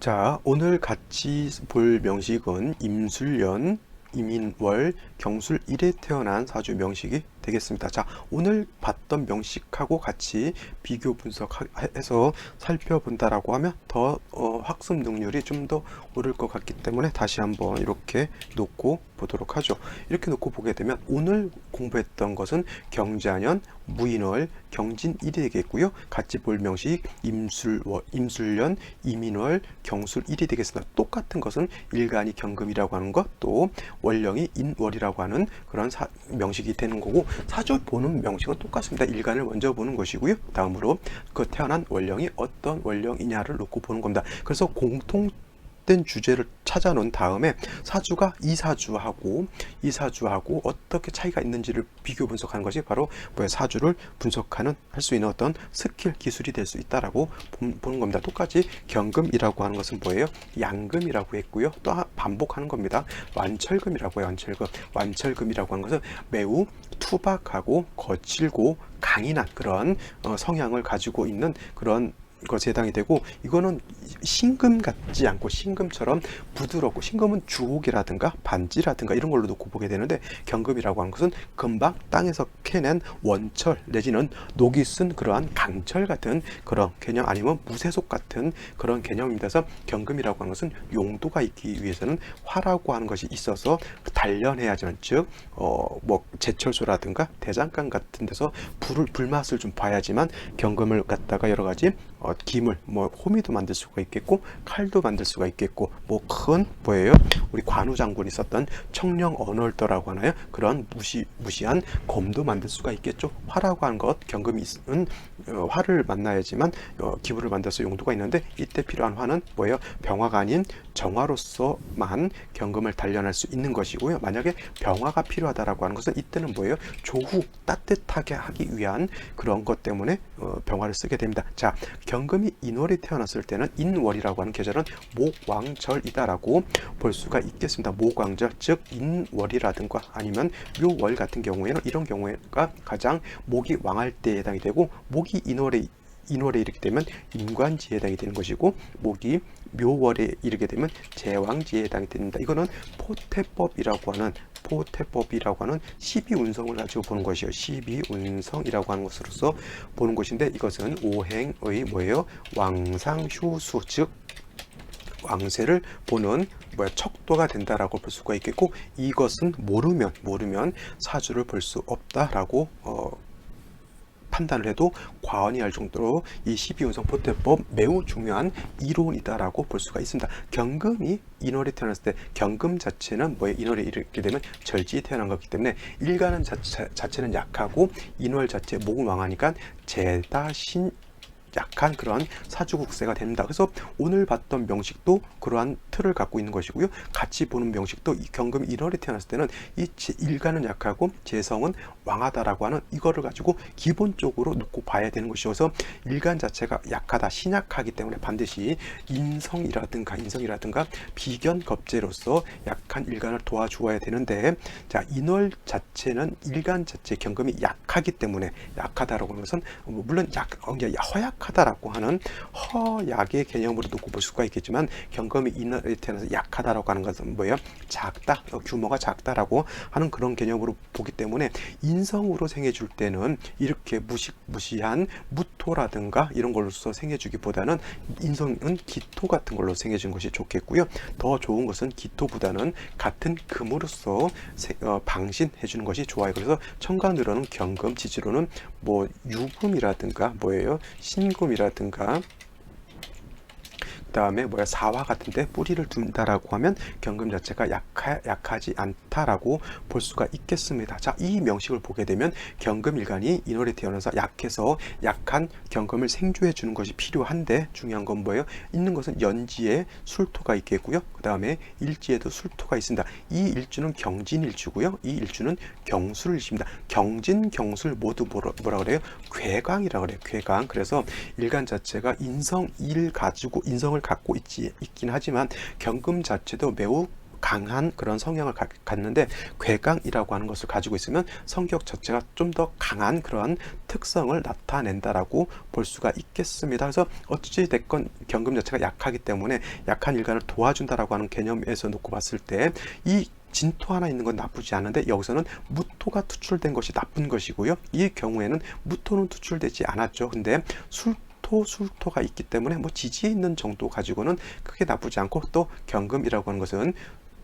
자, 오늘 같이 볼 명식은 임술년, 임인월, 경술 1에 태어난 사주 명식이 되겠습니다. 자, 오늘 봤던 명식하고 같이 비교 분석해서 살펴본다라고 하면 더 어, 학습 능률이 좀 더 오를 것 같기 때문에 다시 한번 이렇게 놓고 보도록 하죠. 이렇게 놓고 보게 되면 오늘 공부했던 것은 경자년, 무인월, 경진 1이 되겠고요. 같이 볼 명식 임술월, 임술년, 이민월, 경술 1이 되겠습니다. 똑같은 것은 일간이 경금이라고 하는 것, 또 월령이 인월이라고 하는 그런 사- 명식이 되는 거고 사주 보는 명식은 똑같습니다. 일간을 먼저 보는 것이고요. 다음으로 그 태어난 월령이 어떤 월령이냐를 놓고 보는 겁니다. 그래서 공통 된 주제를 찾아 놓은 다음에 사주가 이 사주하고 이 사주하고 어떻게 차이가 있는지를 비교 분석하는 것이 바로 뭐야 사주를 분석하는 할 수 있는 어떤 스킬 기술이 될 수 있다라고 본- 보는 겁니다. 똑같이 경금이라고 하는 것은 뭐예요? 양금이라고 했고요. 또 하- 반복하는 겁니다. 완철금이라고 해요. 완철금. 완철금이라고 하는 것은 매우 투박하고 거칠고 강인한 그런 어, 성향을 가지고 있는 그런 것에 해당이 되고 이거는 신금 같지 않고 신금처럼 부드럽고 신금은 주옥이라든가 반지라든가 이런 걸로 놓고 보게 되는데 경금이라고 하는 것은 금방 땅에서 캐낸 원철 내지는 녹이 쓴 그러한 강철 같은 그런 개념 아니면 무쇠속 같은 그런 개념입니다. 그래서 경금이라고 하는 것은 용도가 있기 위해서는 화라고 하는 것이 있어서 단련해야지만 즉어뭐 제철소라든가 대장간 같은 데서 불을 불맛을 좀 봐야지만 경금을 갖다가 여러 가지 어, 기물 뭐 호미도 만들 수가 있겠고 칼도 만들 수가 있겠고 뭐 큰 뭐예요? 우리 관우 장군이 썼던 청령 언월더라고 하나요? 그런 무시 무시한 검도 만들 수가 있겠죠. 화라고 하는 것 경금이 있은 어, 화를 만나야지만 어, 기물을 만들어서 용도가 있는데 이때 필요한 화는 뭐예요? 병화가 아닌 정화로서만 경금을 단련할 수 있는 것이고요. 만약에 병화가 필요하다라고 하는 것은 이때는 뭐예요? 조후 따뜻하게 하기 위한 그런 것 때문에 어, 병화를 쓰게 됩니다. 자 경금이 인월이 태어났을 때는 인월이라고 하는 계절은 목왕절이다라고 볼 수가 있겠습니다. 목왕절 즉 인월이라든가 아니면 묘월 같은 경우에는 이런 경우가 가장 목이 왕할 때에 해당이 되고 목이 인월에 인월에 이르게 되면 인관지에 해당이 되는 것이고 목이 묘월에 이르게 되면 제왕지에 해당이 됩니다. 이거는 포태법이라고 하는 포태법이라고 하는 12운성을 가지고 보는 것이요. 12운성이라고 하는 것으로서 보는 것인데 이것은 오행의 뭐예요? 왕상휴수 즉 왕세를 보는 뭐야 척도가 된다라고 볼 수가 있겠고 이것은 모르면 모르면 사주를 볼 수 없다라고 어, 판단을 해도 과언이 할 정도로 이 12운성 포태법 매우 중요한 이론이다라고 볼 수가 있습니다. 경금이 인월에 태어났을 때 경금 자체는 뭐에 인월에 이르게 되면 절지에 태어난 거기 때문에 일간은 자체, 자체는 약하고 인월 자체 목은 왕하니까 제다신 약한 그런 사주국세가 됩니다. 그래서 오늘 봤던 명식도 그러한 틀을 갖고 있는 것이고요. 같이 보는 명식도 이 경금 1월에 태어났을 때는 이 제- 일간은 약하고 재성은 왕하다라고 하는 이거를 가지고 기본적으로 놓고 봐야 되는 것이어서 일간 자체가 약하다, 신약하기 때문에 반드시 인성이라든가 인성이라든가 비견 겁재로서 약한 일간을 도와주어야 되는데 자 인월 자체는 일간 자체 경금이 약하기 때문에 약하다라고 하는 것은 뭐 물론 약 어, 이제 허 약하다라고 하는 허약의 개념으로 놓고 볼 수가 있겠지만 경금이 태어나서 약하다라고 하는 것은 뭐예요? 작다, 어, 규모가 작다라고 하는 그런 개념으로 보기 때문에 인성으로 생해줄 때는 이렇게 무식 무시한 무토라든가 이런 걸로서 생해주기보다는 인성은 기토 같은 걸로 생해준 것이 좋겠고요. 더 좋은 것은 기토보다는 같은 금으로서 세- 어, 방신해 주는 것이 좋아요. 그래서 청간으로는 경금, 지지로는 뭐 유금이라든가 뭐예요, 신 금이라든가 그 다음에 뭐야 사화 같은데 뿌리를 둔다라고 하면 경금 자체가 약하, 약하지 않다라고 볼 수가 있겠습니다. 자, 이 명식을 보게 되면 경금 일간이 인월에 태어나서 약해서 약한 경금을 생조해 주는 것이 필요한데 중요한 건 뭐예요? 있는 것은 연지에 술토가 있겠고요. 그 다음에 일지에도 술토가 있습니다. 이 일주는 경진일주고요. 이 일주는 경술일주입니다. 경진, 경술 모두 뭐라, 뭐라 그래요? 괴강이라 그래요. 괴강. 그래서 일간 자체가 인성 일 가지고 인성을 갖고 있지 있긴 하지만 경금 자체도 매우 강한 그런 성향을 가, 갖는데 괴강이라고 하는 것을 가지고 있으면 성격 자체가 좀 더 강한 그러한 특성을 나타낸다라고 볼 수가 있겠습니다. 그래서 어찌 됐건 경금 자체가 약하기 때문에 약한 일간을 도와준다라고 하는 개념에서 놓고 봤을 때이 진토 하나 있는 건 나쁘지 않은데 여기서는 무토가 투출된 것이 나쁜 것이고요. 이 경우에는 무토는 투출되지 않았죠. 근데 술 토 술토가 있기 때문에 뭐 지지에 있는 정도 가지고는 크게 나쁘지 않고 또 경금이라고 하는 것은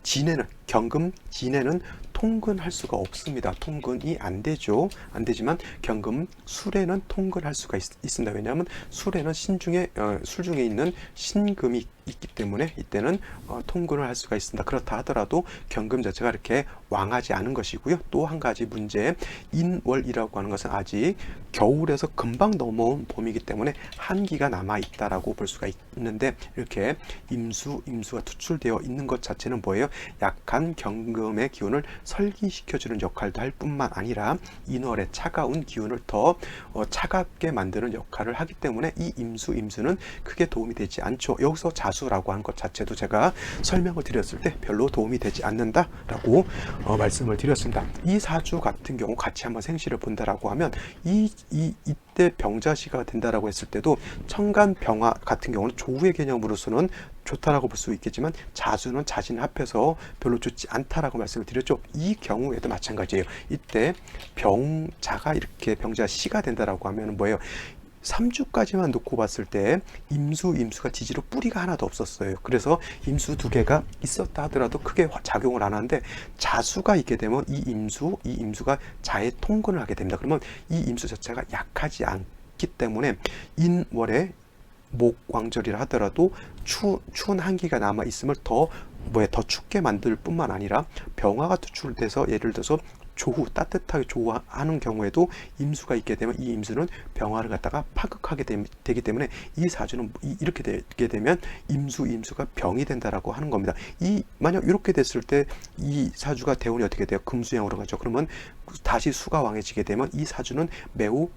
진해는 경금 진해는 통근할 수가 없습니다. 통근이 안 되죠. 안 되지만 경금 술에는 통근할 수가 있, 습니다 왜냐하면 술에는 신중에 어, 술 중에 있는 신금이 있기 때문에 이때는 어, 통근을 할 수가 있습니다. 그렇다 하더라도 경금 자체가 이렇게 왕하지 않은 것이고요. 또 한 가지 문제 인월이라고 하는 것은 아직 겨울에서 금방 넘어온 봄이기 때문에 한기가 남아 있다라고 볼 수가 있는데 이렇게 임수 임수가 투출되어 있는 것 자체는 뭐예요? 약한 경금의 기운을 설기시켜주는 역할도 할 뿐만 아니라 인월의 차가운 기운을 더 어, 차갑게 만드는 역할을 하기 때문에 이 임수 임수는 크게 도움이 되지 않죠. 여기서 자수라고 하는 것 자체도 제가 설명을 드렸을 때 별로 도움이 되지 않는다라고 어, 말씀을 드렸습니다. 이 사주 같은 경우 같이 한번 생시를 본다라고 하면 이, 이 이 때 병자시가 된다라고 했을 때도 청간 병화 같은 경우는 조우의 개념으로서는 좋다라고 볼 수 있겠지만 자수는 자신 앞에서 별로 좋지 않다라고 말씀을 드렸죠. 이 경우에도 마찬가지예요. 이때 병자가 이렇게 병자 시가 된다라고 하면 뭐예요? 3주까지만 놓고 봤을 때 임수, 임수가 지지로 뿌리가 하나도 없었어요. 그래서 임수 두 개가 있었다 하더라도 크게 작용을 안 하는데 자수가 있게 되면 이 임수, 이 임수가 자의 통근을 하게 됩니다. 그러면 이 임수 자체가 약하지 않기 때문에 인월에 목왕절이라 하더라도 추, 추운 한기가 남아 있음을 더 뭐에 더 춥게 만들 뿐만 아니라 병화가 투출돼서 예를 들어서 조후 따뜻하게 조후하는 경우에도 임수가 있게 되면 이 임수는 병화를 갖다가 파극하게 되, 기 때문에 이 사주는 이, 렇게 되게 되면 임수 임수가 병이 된다라고 하는 겁니다. 이 만약 이렇게 됐을 때 이 사주가 대운이 어떻게 돼요? 금수양으로 가죠. 그러면 다시 수가 왕해지게 되면 이 사주는 매우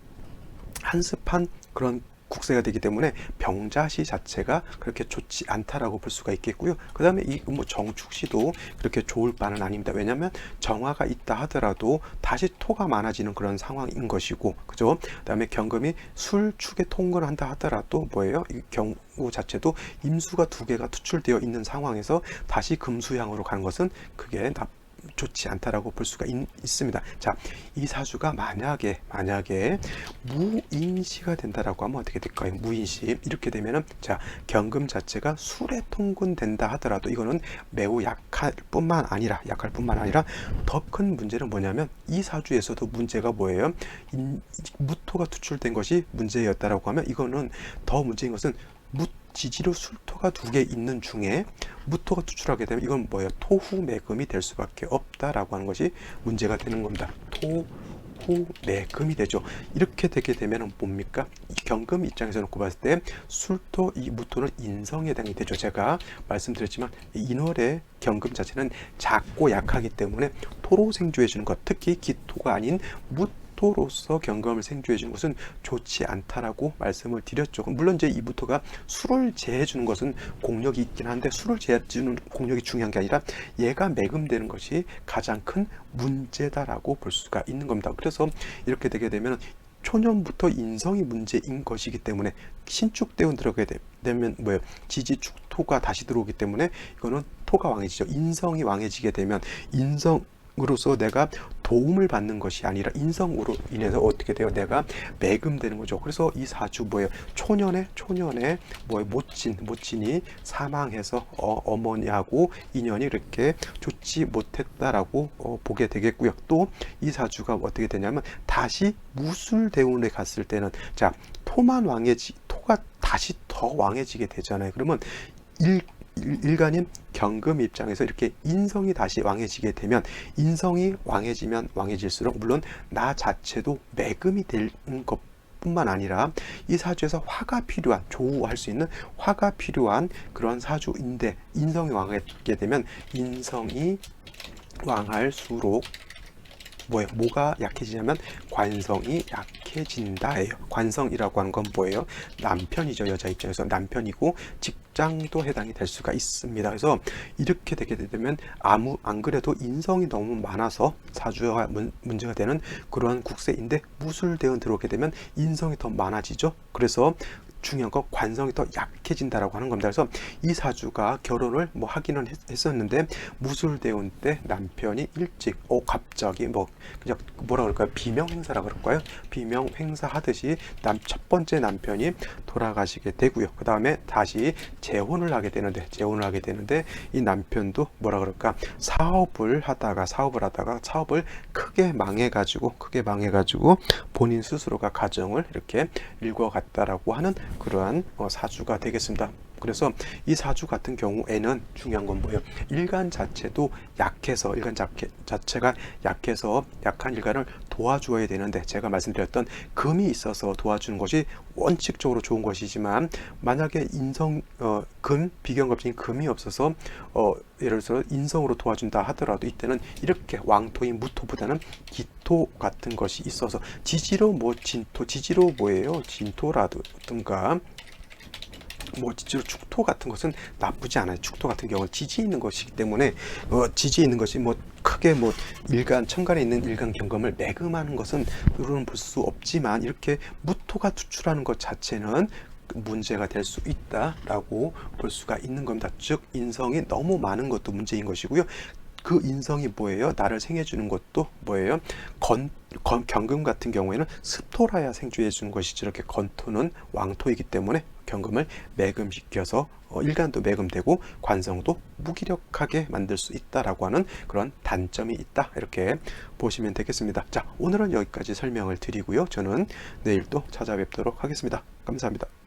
한습한 그런 국세가 되기 때문에 병자시 자체가 그렇게 좋지 않다라고 볼 수가 있겠고요. 그 다음에 이 뭐 정축시도 그렇게 좋을 바는 아닙니다. 왜냐하면 정화가 있다 하더라도 다시 토가 많아지는 그런 상황인 것이고, 그죠? 그 다음에 경금이 술축에 통근을 한다 하더라도 뭐예요? 이 경우 자체도 임수가 두 개가 투출되어 있는 상황에서 다시 금수향으로 가는 것은 그게 나 좋지 않다라고 볼 수가 있, 습니다 자, 이 사주가 만약에 만약에 무인시가 된다라고 하면 어떻게 될까요? 무인시 이렇게 되면은 자 경금 자체가 술에 통근된다 하더라도 이거는 매우 약할 뿐만 아니라 약할 뿐만 아니라 더 큰 문제는 뭐냐면 이 사주에서도 문제가 뭐예요? 인, 무토가 투출된 것이 문제였다라고 하면 이거는 더 문제인 것은 무 지지로 술토가 두 개 있는 중에 무토가 투출하게 되면 이건 뭐예요? 토후 매금이 될 수밖에 없다라고 하는 것이 문제가 되는 겁니다. 토후 매금이 되죠. 이렇게 되게 되면 뭡니까? 경금 입장에서 놓고 봤을 때 술토 이 무토는 인성에 해당이 되죠. 제가 말씀드렸지만 인월의 경금 자체는 작고 약하기 때문에 토로 생주해 주는 것, 특히 기토가 아닌 무 무토로서 경금을 생주해 주는 것은 좋지 않다라고 말씀을 드렸죠. 물론 이제 이부터가 술을 제해 주는 것은 공력이 있긴 한데 술을 제해 주는 공력이 중요한 게 아니라 얘가 매금되는 것이 가장 큰 문제다라고 볼 수가 있는 겁니다. 그래서 이렇게 되게 되면 초년부터 인성이 문제인 것이기 때문에 신축대운 들어가게 되면 뭐예요? 지지축토가 다시 들어오기 때문에 이거는 토가 왕해지죠. 인성이 왕해지게 되면 인성 으로서 내가 도움을 받는 것이 아니라 인성으로 인해서 어떻게 돼요? 내가 매금되는 거죠. 그래서 이 사주 뭐예요? 초년에 초년에 뭐예요? 모친 모친이 사망해서 어, 어머니하고 인연이 이렇게 좋지 못했다라고 어, 보게 되겠고요. 또 이 사주가 어떻게 되냐면 다시 무술 대운에 갔을 때는 자 토만 왕해지 토가 다시 더 왕해지게 되잖아요. 그러면 일 일간인 경금 입장에서 이렇게 인성이 다시 왕해지게 되면 인성이 왕해지면 왕해질수록 물론 나 자체도 매금이 되는 것 뿐만 아니라 이 사주에서 화가 필요한 조우할 수 있는 화가 필요한 그런 사주인데 인성이 왕하게 되면 인성이 왕할수록 뭐예요? 뭐가 약해지냐면 관성이 약해 약해진다예요. 관성이라고 하는 건 뭐예요? 남편이죠. 여자 입장에서 남편이고 직장도 해당이 될 수가 있습니다. 그래서 이렇게 되게 되면 아무 안 그래도 인성이 너무 많아서 사주가 문, 문제가 되는 그러한 국세인데 무술대원 들어오게 되면 인성이 더 많아지죠. 그래서 중요한 건 관성이 더 약해진다라고 하는 겁니다. 그래서 이 사주가 결혼을 뭐 하기는 했, 었는데 무술대운 때 남편이 일찍 어 갑자기 뭐 그냥 뭐라 그럴까요? 비명 행사라 그럴까요? 비명 행사 하듯이 남 첫 번째 남편이 돌아가시게 되고요. 그 다음에 다시 재혼을 하게 되는데 재혼을 하게 되는데 이 남편도 뭐라 그럴까 사업을 하다가 사업을 하다가 사업을 크게 망해가지고 크게 망해가지고 본인 스스로가 가정을 이렇게 일궈갔다라고 하는 그러한 어, 사주가 되겠습니다. 그래서 이 사주 같은 경우에는 중요한 건 뭐예요? 일간 자체도 약해서 일간 자체, 자체가 약해서 약한 일간을 도와주어야 되는데 제가 말씀드렸던 금이 있어서 도와주는 것이 원칙적으로 좋은 것이지만 만약에 인성 어, 금 비경급진 금이 없어서 어, 예를 들어서 인성으로 도와준다 하더라도 이때는 이렇게 왕토인 무토보다는 기토 같은 것이 있어서 지지로 뭐 진토 지지로 뭐예요? 진토라든가 뭐 지지로 축토 같은 것은 나쁘지 않아요. 축토 같은 경우는 지지 있는 것이기 때문에 어, 지지 있는 것이 뭐 크게 뭐 일간 천간에 있는 일간 경금을 매금하는 것은 우리는 볼 수 없지만 이렇게 무토가 투출하는 것 자체는 문제가 될 수 있다라고 볼 수가 있는 겁니다. 즉 인성이 너무 많은 것도 문제인 것이고요. 그 인성이 뭐예요? 나를 생해주는 것도 뭐예요? 건, 건 경금 같은 경우에는 습토라야 생주해 주는 것이지 이렇게 건토는 왕토이기 때문에 경금을 매금시켜서 어, 일간도 매금되고 관성도 무기력하게 만들 수 있다라고 하는 그런 단점이 있다 이렇게 보시면 되겠습니다. 자 오늘은 여기까지 설명을 드리고요. 저는 내일 또 찾아뵙도록 하겠습니다. 감사합니다.